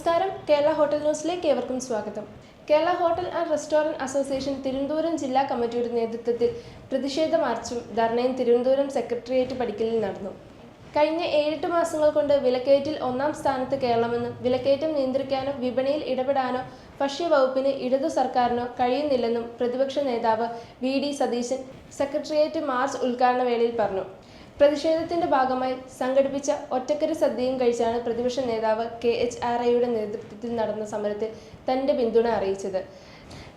നമസ്കാരം. കേരള ഹോട്ടൽ ന്യൂസിലേക്ക് ഏവർക്കും സ്വാഗതം. Kerala hotel and restaurant association Thiruvananthapuram ജില്ലാ കമ്മിറ്റിയുടെ നേതൃത്വത്തിൽ പ്രതിഷേധ മാർച്ചും ധർണയും തിരുവനന്തപുരം സെക്രട്ടേറിയറ്റ് പടിക്കലിൽ നടന്നു. കഴിഞ്ഞ ഏഴെട്ട് മാസങ്ങൾ കൊണ്ട് വിലക്കയറ്റിൽ ഒന്നാം സ്ഥാനത്ത് കേരളമെന്നും വിലക്കയറ്റം നിയന്ത്രിക്കാനോ വിപണിയിൽ ഇടപെടാനോ ഭക്ഷ്യവകുപ്പിന് ഇടതു സർക്കാരിനോ കഴിയുന്നില്ലെന്നും പ്രതിപക്ഷ നേതാവ് V D Satheesan secretariat march ഉദ്ഘാടന വേളയിൽ പറഞ്ഞു. പ്രതിഷേധത്തിന്റെ ഭാഗമായി സംഘടിപ്പിച്ച ഒറ്റക്കര സദ്യയും കഴിച്ചാണ് പ്രതിപക്ഷ നേതാവ് കെ എച്ച് ആർ ഐയുടെ നേതൃത്വത്തിൽ നടന്ന സമരത്തിൽ തന്റെ പിന്തുണ അറിയിച്ചത്.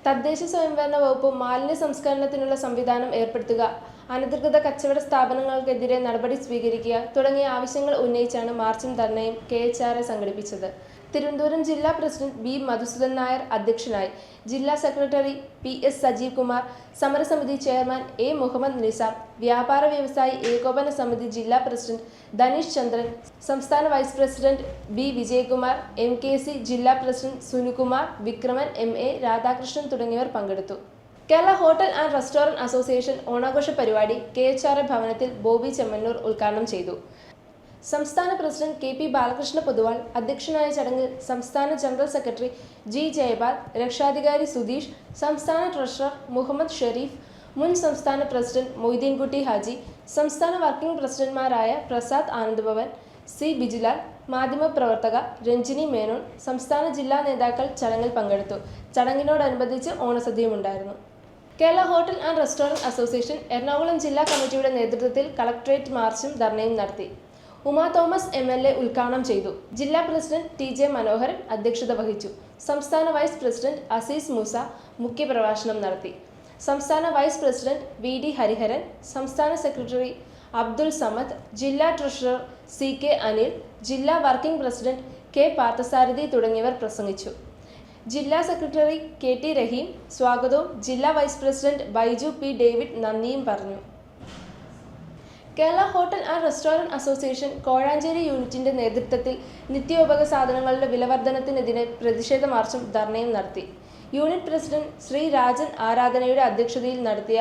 തദ്ദേശ സ്വയംഭരണ വകുപ്പ് മാലിന്യ സംസ്കരണത്തിനുള്ള സംവിധാനം ഏർപ്പെടുത്തുക അനധികൃത കച്ചവട സ്ഥാപനങ്ങൾക്കെതിരെ നടപടി സ്വീകരിക്കുക തുടങ്ങിയ ആവശ്യങ്ങൾ ഉന്നയിച്ചാണ് മാർച്ചും ധർണയും കെ എച്ച് ആർ സംഘടിപ്പിച്ചത്. തിരുവനന്തപുരം ജില്ലാ പ്രസിഡന്റ് ബി മധുസൂദൻ നായർ അധ്യക്ഷനായി ജില്ലാ secretary P S Sajeev Kumar സമരസമിതി ചെയർമാൻ എ മുഹമ്മദ് നിസാം വ്യാപാര വ്യവസായി ഏകോപന സമിതി ജില്ലാ പ്രസിഡന്റ് ധനീഷ് ചന്ദ്രൻ സംസ്ഥാന vice president B Vijayakumar M K C ജില്ലാ president Sunikumar Vikraman M A Radhakrishnan തുടങ്ങിയവർ പങ്കെടുത്തു. Kerala hotel and restaurant association ഓണാഘോഷ പരിപാടി കെ എച്ച് ആർ എ ഭവനത്തിൽ ബോബി ചെമ്മന്നൂർ ഉദ്ഘാടനം ചെയ്തു. സംസ്ഥാന president K P Balakrishna Poduval അധ്യക്ഷനായ ചടങ്ങിൽ സംസ്ഥാന ജനറൽ സെക്രട്ടറി ജി ജയപാൽ രക്ഷാധികാരി സുധീഷ് സംസ്ഥാന ട്രഷറർ മുഹമ്മദ് ഷെരീഫ് മുൻ സംസ്ഥാന പ്രസിഡന്റ് മൊയ്തീൻകുട്ടി ഹാജി സംസ്ഥാന വർക്കിംഗ് പ്രസിഡന്റ്മാരായ പ്രസാദ് ആനന്ദ്ഭവൻ സി ബിജിലാൽ മാധ്യമപ്രവർത്തക രഞ്ജിനി മേനോൻ സംസ്ഥാന ജില്ലാ നേതാക്കൾ ചടങ്ങിൽ പങ്കെടുത്തു. ചടങ്ങിനോടനുബന്ധിച്ച് ഓണസദ്യയുമുണ്ടായിരുന്നു. Kerala hotel and restaurant association Ernakulam ജില്ലാ കമ്മിറ്റിയുടെ നേതൃത്വത്തിൽ കളക്ടറേറ്റ് മാർച്ചും ധർണയും നടത്തി. Uma Thomas M L A ഉദ്ഘാടനം ചെയ്തു. ജില്ലാ പ്രസിഡന്റ് ടി ജെ മനോഹരൻ അധ്യക്ഷത വഹിച്ചു. സംസ്ഥാന വൈസ് പ്രസിഡന്റ് അസീസ് മൂസ മുഖ്യപ്രഭാഷണം നടത്തി. സംസ്ഥാന vice president V D Hariharan സംസ്ഥാന സെക്രട്ടറി അബ്ദുൾ സമദ് ജില്ലാ ട്രഷറർ സി കെ അനിൽ ജില്ലാ വർക്കിംഗ് പ്രസിഡന്റ് കെ പാർത്ഥസാരഥി തുടങ്ങിയവർ പ്രസംഗിച്ചു. ജില്ലാ സെക്രട്ടറി കെ ടി റഹീം സ്വാഗതവും ജില്ലാ vice president Baiju P David നന്ദിയും പറഞ്ഞു. Kerala hotel and restaurant association Kozhencherry യൂണിറ്റിന്റെ നേതൃത്വത്തിൽ നിത്യോപക സാധനങ്ങളുടെ വിലവർദ്ധനത്തിനെതിരെ പ്രതിഷേധ മാർച്ചും ധർണയും നടത്തി. യൂണിറ്റ് പ്രസിഡന്റ് ശ്രീ രാജൻ ആരാധനയുടെ അധ്യക്ഷതയിൽ നടത്തിയ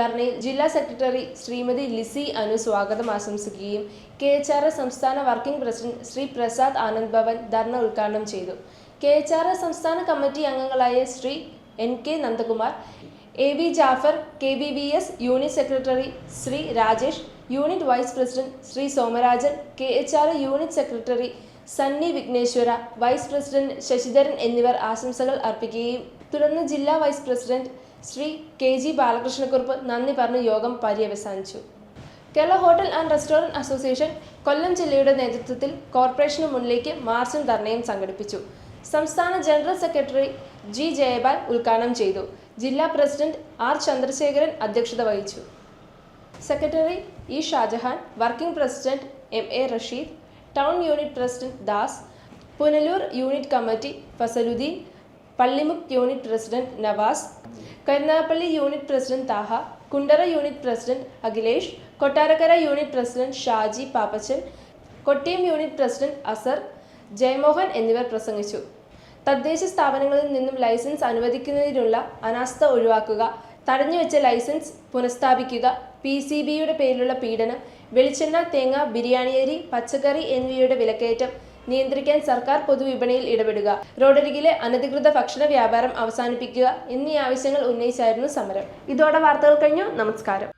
ധർണയിൽ ജില്ലാ സെക്രട്ടറി ശ്രീമതി ലിസി അനു സ്വാഗതം ആശംസിക്കുകയും കെ എച്ച് ആർ എസ് സംസ്ഥാന വർക്കിംഗ് പ്രസിഡന്റ് ശ്രീ പ്രസാദ് ആനന്ദ് ഭവൻ ധർണ ഉദ്ഘാടനം ചെയ്തു. കെ എച്ച് ആർ എസ് സംസ്ഥാന കമ്മിറ്റി അംഗങ്ങളായ Shri N K Nandakumar A V Jafar K B V S unit secretary Shri Rajesh unit vice president Shri Somarajan K H R unit secretary Sunny Vighneshwara vice president Sasidharan എന്നിവർ ആശംസകൾ അർപ്പിക്കുകയും തുടർന്ന് ജില്ലാ vice president Shri K G Balakrishnakurup നന്ദി പറഞ്ഞ് യോഗം പര്യവസാനിച്ചു. Kerala hotel and restaurant association Kollam ജില്ലയുടെ നേതൃത്വത്തിൽ കോർപ്പറേഷന് മുന്നിലേക്ക് മാർച്ചും ധർണയും സംഘടിപ്പിച്ചു. സംസ്ഥാന ജനറൽ സെക്രട്ടറി ജി ജയപാൽ ഉദ്ഘാടനം ചെയ്തു. ജില്ലാ പ്രസിഡന്റ് ആർ ചന്ദ്രശേഖരൻ അധ്യക്ഷത വഹിച്ചു. Secretary E Shajahan working president M A Rasheed town unit president Das Punalur unit committee Fazaluddin Pallimukku unit president Navas Karunagappally unit president Thaha Kundara unit president Akhilesh Kottarakkara unit president Shaji Pappachan Kottiyam unit president Azar Jayamohan എന്നിവർ പ്രസംഗിച്ചു. തദ്ദേശ സ്ഥാപനങ്ങളിൽ നിന്നും licence അനുവദിക്കുന്നതിനുള്ള അനാസ്ഥ ഒഴിവാക്കുക തടഞ്ഞുവെച്ച licence പുനഃസ്ഥാപിക്കുക പി സി ബിയുടെ പേരിലുള്ള പീഡനം വെളിച്ചെണ്ണ തേങ്ങ ബിരിയാണി അരി പച്ചക്കറി എന്നിവയുടെ വിലക്കയറ്റം നിയന്ത്രിക്കാൻ സർക്കാർ പൊതുവിപണിയിൽ ഇടപെടുക റോഡരികിലെ അനധികൃത ഭക്ഷണ വ്യാപാരം അവസാനിപ്പിക്കുക എന്നീ ആവശ്യങ്ങൾ ഉന്നയിച്ചായിരുന്നു സമരം. ഇതോടെ വാർത്തകൾ കഴിഞ്ഞു. നമസ്കാരം.